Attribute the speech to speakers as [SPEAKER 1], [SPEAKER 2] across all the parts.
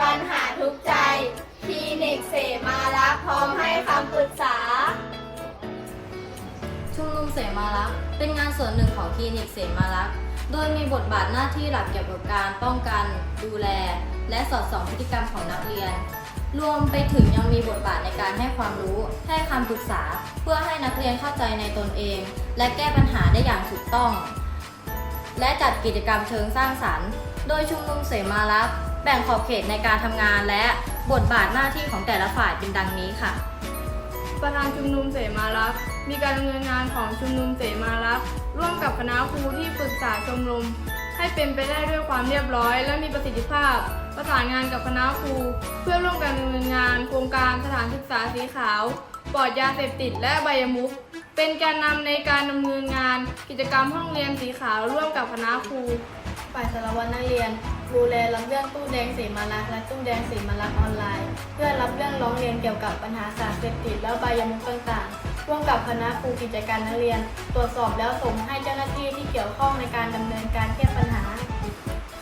[SPEAKER 1] ปัญหาทุกใจ คลินิกเสมาลักษ์
[SPEAKER 2] พร้อมให้คำปรึกษา
[SPEAKER 3] ชุมนุมเสมาลักษ์เป็นงานส่วนหนึ่งของคลินิกเสมาลักษ์โดยมีบทบาทหน้าที่หลักเกี่ยวกับการป้องกัน ดูแล และสอดส่องพฤติกรรมของนักเรียน รวมไปถึงยังมีบทบาทในการให้ความรู้ ให้คำปรึกษา เพื่อให้นักเรียนเข้าใจในตนเอง และแก้ปัญหาได้อย่างถูกต้อง และจัดกิจกรรมเชิงสร้างสรรค์ โดยชุมนุมเสมารักษ์ แบ่งขอบเขตในการทำงานและบทบาทหน้าที่ของแต่ละฝ่ายเป็นดังนี้ค่ะ
[SPEAKER 4] ประธานชุมนุมเสมารักษ์มีการดำเนินงานของชุมนุมเสมารักษ์ร่วมกับคณะครูที่ปรึกษาชมรม ให้เป็นไปได้ด้วยความเรียบร้อย และมีประสิทธิภาพ ประสานงานกับคณะครู เพื่อร่วมกันดำเนินงาน โครงการสถานศึกษาสีขาวปลอดยาเสพติดและใบายมุก เป็นแกนนำในการดำเนินงาน กิจกรรมห้องเรียนสีขาวร่วมกับคณะครู
[SPEAKER 5] ฝ่ายสารวัตรนักเรียน ดูแลรับเรื่องตู้แดงสีมารักและตู้แดงสีมารักออนไลน์ เพื่อรับเรื่องร้องเรียนเกี่ยวกับปัญหาสารเสพติดและใบยมุกต่างๆ ร่วมกับคณะครูกิจการนักเรียน ตรวจสอบแล้วส่งให้เจ้าหน้าที่ที่เกี่ยวข้องในการดำเนินการแก้ปัญหา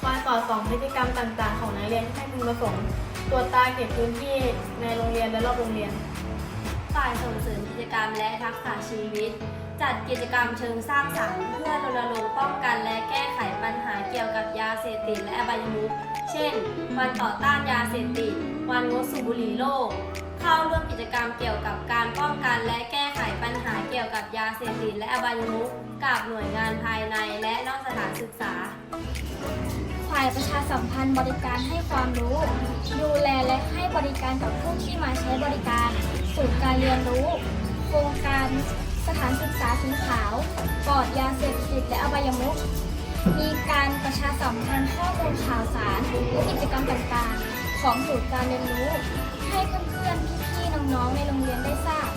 [SPEAKER 5] คอยสอดส่องพฤติกรรมต่างๆ ของนักเรียนให้พึงประสงค์ตรวจตาเก็บพื้นที่ในโรงเรียนและรอบโรงเรียน
[SPEAKER 3] ฝ่ายส่งเสริมกิจกรรมและทักษะชีวิต จัดกิจกรรมเชิงสร้างสรรค์เพื่อรณ ติดและอบายมุขเช่น วันต่อต้านยาเสพติด วันงดสูบบุหรี่โลก เข้าร่วมกิจกรรมเกี่ยวกับการป้องกันและแก้ไขปัญหาเกี่ยวกับยาเสพติดและอบายมุขกับหน่วยงานภายในและนอกสถานศึกษา
[SPEAKER 2] ฝ่ายประชาสัมพันธ์บริการให้ความรู้ ดูแลและให้บริการกับผู้ที่มาใช้บริการศูนย์การเรียนรู้ โครงการสถานศึกษาสีขาวปลอดยาเสพติดและอบายมุขมีการ ประชาสัมพันธ์ข้อมูลข่าวสารและกิจกรรมต่างๆ ของศูนย์การเรียนรู้ ให้เพื่อนๆพี่ๆน้องๆในโรงเรียนได้ทราบ